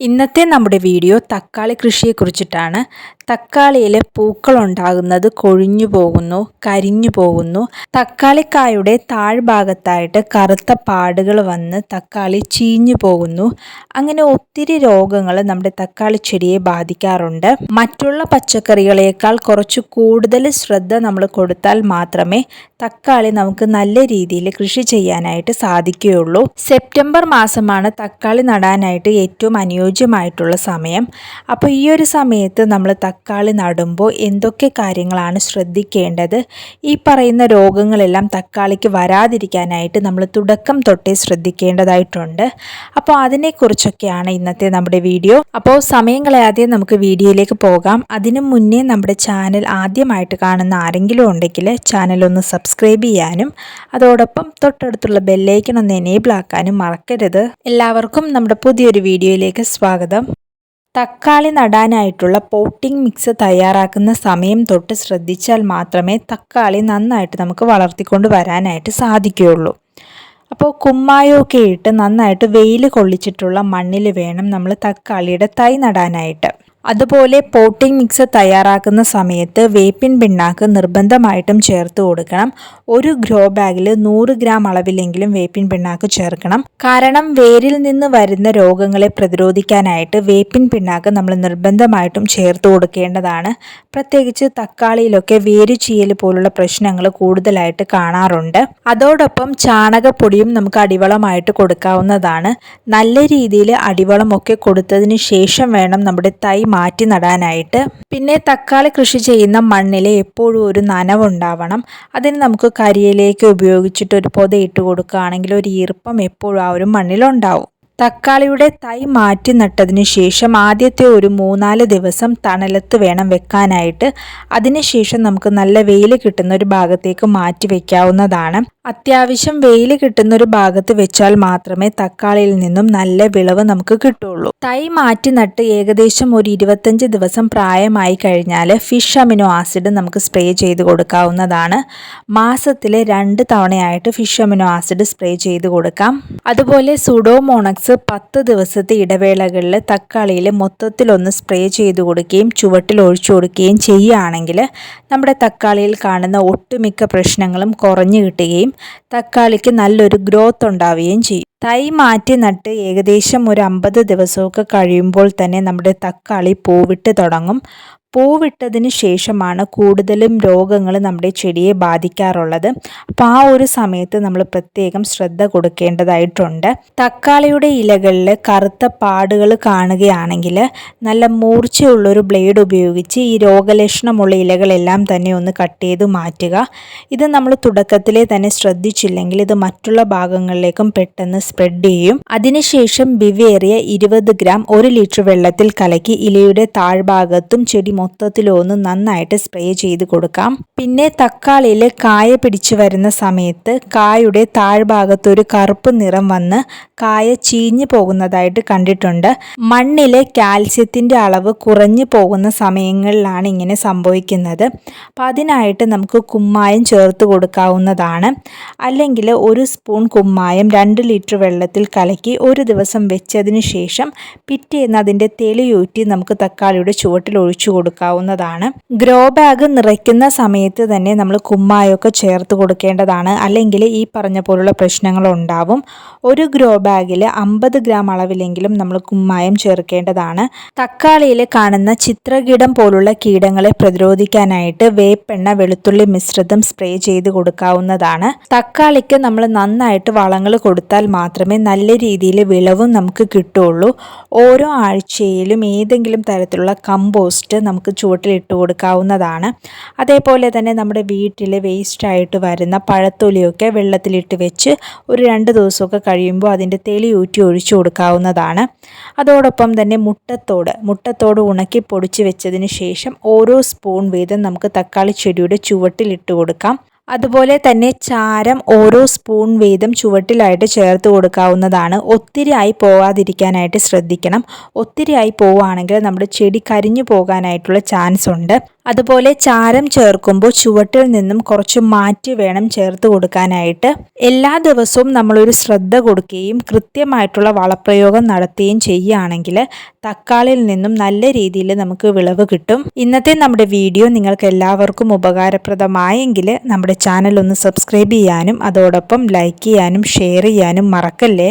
ഇന്നത്തെ നമ്മുടെ വീഡിയോ തക്കാളി കൃഷിയെക്കുറിച്ചിട്ടാണ്. തക്കാളിയിൽ പൂക്കളുണ്ടാകുന്നത് കൊഴിഞ്ഞു പോകുന്നു കരിഞ്ഞു പോകുന്നു. തക്കാളിക്കായുടെ താഴ്ഭാഗത്തായിട്ട് കറുത്ത പാടുകൾ വന്ന് തക്കാളി ചീഞ്ഞു പോകുന്നു. അങ്ങനെ ഒത്തിരി രോഗങ്ങൾ നമ്മുടെ തക്കാളി ചെടിയെ ബാധിക്കാറുണ്ട്. മറ്റുള്ള പച്ചക്കറികളേക്കാൾ കുറച്ച് കൂടുതൽ ശ്രദ്ധ നമ്മൾ കൊടുത്താൽ മാത്രമേ തക്കാളി നമുക്ക് നല്ല രീതിയിൽ കൃഷി ചെയ്യാനായിട്ട് സാധിക്കുകയുള്ളൂ. സെപ്റ്റംബർ മാസമാണ് തക്കാളി നടാനായിട്ട് ഏറ്റവും അനുയോജ്യമായിട്ടുള്ള സമയം. അപ്പോൾ ഈ ഒരു സമയത്ത് നമ്മൾ തക്കാളി നടുമ്പോൾ എന്തൊക്കെ കാര്യങ്ങളാണ് ശ്രദ്ധിക്കേണ്ടത്? ഈ പറയുന്ന രോഗങ്ങളെല്ലാം തക്കാളിക്ക് വരാതിരിക്കാനായിട്ട് നമ്മൾ തുടക്കം തൊട്ടേ ശ്രദ്ധിക്കേണ്ടതായിട്ടുണ്ട്. അപ്പോൾ അതിനെക്കുറിച്ചൊക്കെയാണ് ഇന്നത്തെ നമ്മുടെ വീഡിയോ. അപ്പോൾ സമയം കളയാതെ നമുക്ക് വീഡിയോയിലേക്ക് പോകാം. അതിനു മുന്നേ നമ്മുടെ ചാനൽ ആദ്യമായിട്ട് കാണുന്ന ആരെങ്കിലും ഉണ്ടെങ്കിൽ ചാനൽ ഒന്ന് സബ്സ്ക്രൈബ് ചെയ്യാനും അതോടൊപ്പം തൊട്ടടുത്തുള്ള ബെല്ലൈക്കൺ ഒന്ന് എനേബിൾ ആക്കാനും മറക്കരുത്. എല്ലാവർക്കും നമ്മുടെ പുതിയൊരു വീഡിയോയിലേക്ക് സ്വാഗതം. തക്കാളി നടാനായിട്ടുള്ള പോട്ടിംഗ് മിക്സ് തയ്യാറാക്കുന്ന സമയം തൊട്ട് ശ്രദ്ധിച്ചാൽ മാത്രമേ തക്കാളി നന്നായിട്ട് നമുക്ക് വളർത്തിക്കൊണ്ട് വരാനായിട്ട് സാധിക്കുകയുള്ളൂ. അപ്പോൾ കുമ്മായമൊക്കെ ഇട്ട് നന്നായിട്ട് വെയിൽ കൊള്ളിച്ചിട്ടുള്ള മണ്ണിൽ വേണം നമ്മൾ തക്കാളിയുടെ തൈ നടാനായിട്ട്. അതുപോലെ പോട്ടിംഗ് മിക്സ് തയ്യാറാക്കുന്ന സമയത്ത് വേപ്പിൻ പിണ്ണാക്ക് നിർബന്ധമായിട്ടും ചേർത്ത് കൊടുക്കണം. ഒരു ഗ്രോ ബാഗിൽ നൂറ് ഗ്രാം അളവിലെങ്കിലും വേപ്പിൻ പിണ്ണാക്ക് ചേർക്കണം. കാരണം വേരിൽ നിന്ന് വരുന്ന രോഗങ്ങളെ പ്രതിരോധിക്കാനായിട്ട് വേപ്പിൻ പിണ്ണാക്ക് നമ്മൾ നിർബന്ധമായിട്ടും ചേർത്ത് കൊടുക്കേണ്ടതാണ്. പ്രത്യേകിച്ച് തക്കാളിയിലൊക്കെ വേര് ചീയൽ പോലുള്ള പ്രശ്നങ്ങൾ കൂടുതലായിട്ട് കാണാറുണ്ട്. അതോടൊപ്പം ചാണകപ്പൊടിയും നമുക്ക് അടിവളമായിട്ട് കൊടുക്കാവുന്നതാണ്. നല്ല രീതിയിൽ അടിവളമൊക്കെ കൊടുത്തതിന് ശേഷം വേണം നമ്മുടെ തൈ മാറ്റി നടാനായിട്ട്. പിന്നെ തക്കാളി കൃഷി ചെയ്യുന്ന മണ്ണിൽ എപ്പോഴും ഒരു നനവുണ്ടാവണം. അതിന് നമുക്ക് കരിയിലേക്ക് ഉപയോഗിച്ചിട്ട് ഒരു പൊത ഇട്ട് കൊടുക്കുകയാണെങ്കിൽ ഒരു ഈർപ്പം എപ്പോഴും ആ ഒരു മണ്ണിലുണ്ടാവും. തക്കാളിയുടെ തൈ മാറ്റി നട്ടതിന് ശേഷം ആദ്യത്തെ ഒരു മൂന്നാൽ ദിവസം തണലത്ത് വേണം വെക്കാനായിട്ട്. അതിനുശേഷം നമുക്ക് നല്ല വെയിൽ കിട്ടുന്ന ഒരു ഭാഗത്തേക്ക് മാറ്റി വെക്കാവുന്നതാണ്. അത്യാവശ്യം വെയിൽ കിട്ടുന്ന ഒരു ഭാഗത്ത് വെച്ചാൽ മാത്രമേ തക്കാളിയിൽ നിന്നും നല്ല വിളവ് നമുക്ക് കിട്ടുള്ളൂ. തൈ മാറ്റി നട്ട് ഏകദേശം ഒരു ഇരുപത്തഞ്ച് ദിവസം പ്രായമായി കഴിഞ്ഞാൽ ഫിഷ് അമിനോ ആസിഡ് നമുക്ക് സ്പ്രേ ചെയ്ത് കൊടുക്കാവുന്നതാണ്. മാസത്തിലെ രണ്ട് തവണയായിട്ട് ഫിഷ് അമിനോ ആസിഡ് സ്പ്രേ ചെയ്ത് കൊടുക്കാം. അതുപോലെ സുഡോമോണക്സ് പത്ത് ദിവസത്തെ ഇടവേളകളിൽ തക്കാളിയിൽ മൊത്തത്തിലൊന്ന് സ്പ്രേ ചെയ്ത് കൊടുക്കുകയും ചുവട്ടിൽ ഒഴിച്ചു കൊടുക്കുകയും ചെയ്യുകയാണെങ്കിൽ നമ്മുടെ തക്കാളിയിൽ കാണുന്ന ഒട്ടുമിക്ക പ്രശ്നങ്ങളും കുറഞ്ഞു കിട്ടുകയും തക്കാളിക്ക് നല്ലൊരു ഗ്രോത്ത് ഉണ്ടാവുകയും ചെയ്യും. തൈ മാറ്റി നട്ട് ഏകദേശം ഒരു അമ്പത് ദിവസമൊക്കെ കഴിയുമ്പോൾ തന്നെ നമ്മുടെ തക്കാളി പൂവിട്ട് തുടങ്ങും. പൂവിട്ടതിന് ശേഷമാണ് കൂടുതലും രോഗങ്ങൾ നമ്മുടെ ചെടിയെ ബാധിക്കാറുള്ളത്. അപ്പോൾ ആ ഒരു സമയത്ത് നമ്മൾ പ്രത്യേകം ശ്രദ്ധ കൊടുക്കേണ്ടതായിട്ടുണ്ട്. തക്കാളിയുടെ ഇലകളിൽ കറുത്ത പാടുകൾ കാണുകയാണെങ്കിൽ നല്ല മൂർച്ചയുള്ളൊരു ബ്ലേഡ് ഉപയോഗിച്ച് ഈ രോഗലക്ഷണമുള്ള ഇലകളെല്ലാം തന്നെ ഒന്ന് കട്ട് ചെയ്ത് മാറ്റുക. ഇത് നമ്മൾ തുടക്കത്തിലെ തന്നെ ശ്രദ്ധിച്ചില്ലെങ്കിൽ ഇത് മറ്റുള്ള ഭാഗങ്ങളിലേക്കും പെട്ടെന്ന് സ്പ്രെഡ് ചെയ്യും. അതിനുശേഷം ബിവേറിയ ഇരുപത് ഗ്രാം ഒരു ലിറ്റർ വെള്ളത്തിൽ കലക്കി ഇലയുടെ താഴ്ഭാഗത്തും ചെടി മൊത്തത്തിലൊന്ന് നന്നായിട്ട് സ്പ്രേ ചെയ്ത് കൊടുക്കാം. പിന്നെ തക്കാളിയിൽ കായ പിടിച്ചു വരുന്ന സമയത്ത് കായുടെ താഴ്ഭാഗത്ത് ഒരു കറുപ്പ് നിറം വന്ന് കായ ചീഞ്ഞു പോകുന്നതായിട്ട് കണ്ടിട്ടുണ്ട്. മണ്ണിലെ കാൽസ്യത്തിന്റെ അളവ് കുറഞ്ഞു പോകുന്ന സമയങ്ങളിലാണ് ഇങ്ങനെ സംഭവിക്കുന്നത്. അപ്പം അതിനായിട്ട് നമുക്ക് കുമ്മായം ചേർത്ത് കൊടുക്കാവുന്നതാണ്. അല്ലെങ്കിൽ ഒരു സ്പൂൺ കുമ്മായം രണ്ട് ലിറ്റർ വെള്ളത്തിൽ കലക്കി ഒരു ദിവസം വെച്ചതിന് ശേഷം പിറ്റേന്ന് അതിന്റെ തെളിയൂറ്റി നമുക്ക് തക്കാളിയുടെ ചുവട്ടിൽ ഒഴിച്ചു കൊടുക്കാവുന്നതാണ്. ഗ്രോ ബാഗ് നിറയ്ക്കുന്ന സമയത്ത് തന്നെ നമ്മൾ കുമ്മായൊക്കെ ചേർത്ത് കൊടുക്കേണ്ടതാണ്. അല്ലെങ്കിൽ ഈ പറഞ്ഞ പോലുള്ള പ്രശ്നങ്ങൾ ഉണ്ടാവും. ഒരു ഗ്രോ ബാഗിൽ അമ്പത് ഗ്രാം അളവിലെങ്കിലും നമ്മൾ കുമ്മായം ചേർക്കേണ്ടതാണ്. തക്കാളിയിൽ കാണുന്ന ചിത്രകീടം പോലുള്ള കീടങ്ങളെ പ്രതിരോധിക്കാനായിട്ട് വേപ്പെണ്ണ വെളുത്തുള്ളി മിശ്രിതം സ്പ്രേ ചെയ്ത് കൊടുക്കാവുന്നതാണ്. തക്കാളിക്ക് നമ്മൾ നന്നായിട്ട് വളങ്ങൾ കൊടുത്താൽ മാത്രമേ നല്ല രീതിയിൽ വിളവും നമുക്ക് കിട്ടുള്ളൂ ഓരോ ആഴ്ചയിലും ഏതെങ്കിലും തരത്തിലുള്ള കമ്പോസ്റ്റ് നമുക്ക് ചുവട്ടിൽ ഇട്ട് കൊടുക്കാവുന്നതാണ്. അതേപോലെ തന്നെ നമ്മുടെ വീട്ടിൽ വേസ്റ്റായിട്ട് വരുന്ന പഴത്തൊലിയൊക്കെ വെള്ളത്തിലിട്ട് വെച്ച് ഒരു രണ്ട് ദിവസമൊക്കെ കഴിയുമ്പോൾ അതിന്റെ തെളി ഊറ്റി ഒഴിച്ചു കൊടുക്കാവുന്നതാണ്. അതോടൊപ്പം തന്നെ മുട്ടത്തോട് മുട്ടത്തോട് ഉണക്കി പൊടിച്ച് വെച്ചതിന് ശേഷം ഓരോ സ്പൂൺ വീതം നമുക്ക് തക്കാളി ചെടിയുടെ ചുവട്ടിലിട്ട് കൊടുക്കാം. അതുപോലെ തന്നെ ചാരം ഓരോ സ്പൂൺ വീതം ചുവട്ടിലായിട്ട് ചേർത്ത് കൊടുക്കാവുന്നതാണ്. ഒത്തിരി ആയി പോവാതിരിക്കാനായിട്ട് ശ്രദ്ധിക്കണം. ഒത്തിരി ആയി പോവുകയാണെങ്കിൽ നമ്മുടെ ചെടി കരിഞ്ഞു പോകാനായിട്ടുള്ള ചാൻസ് ഉണ്ട്. അതുപോലെ ചാരം ചേർക്കുമ്പോൾ ചുവട്ടിൽ നിന്നും കുറച്ച് മാറ്റി വേണം ചേർത്ത് കൊടുക്കാനായിട്ട്. എല്ലാ ദിവസവും നമ്മളൊരു ശ്രദ്ധ കൊടുക്കുകയും കൃത്യമായിട്ടുള്ള വളപ്രയോഗം നടത്തുകയും ചെയ്യുകയാണെങ്കിൽ തക്കാളിയിൽ നിന്നും നല്ല രീതിയിൽ നമുക്ക് വിളവ് കിട്ടും. ഇന്നത്തെ നമ്മുടെ വീഡിയോ നിങ്ങൾക്ക് എല്ലാവർക്കും ഉപകാരപ്രദമായെങ്കിൽ നമ്മുടെ ചാനൽ ഒന്ന് സബ്സ്ക്രൈബ് ചെയ്യാനും അതോടൊപ്പം ലൈക്ക് ചെയ്യാനും ഷെയർ ചെയ്യാനും മറക്കല്ലേ?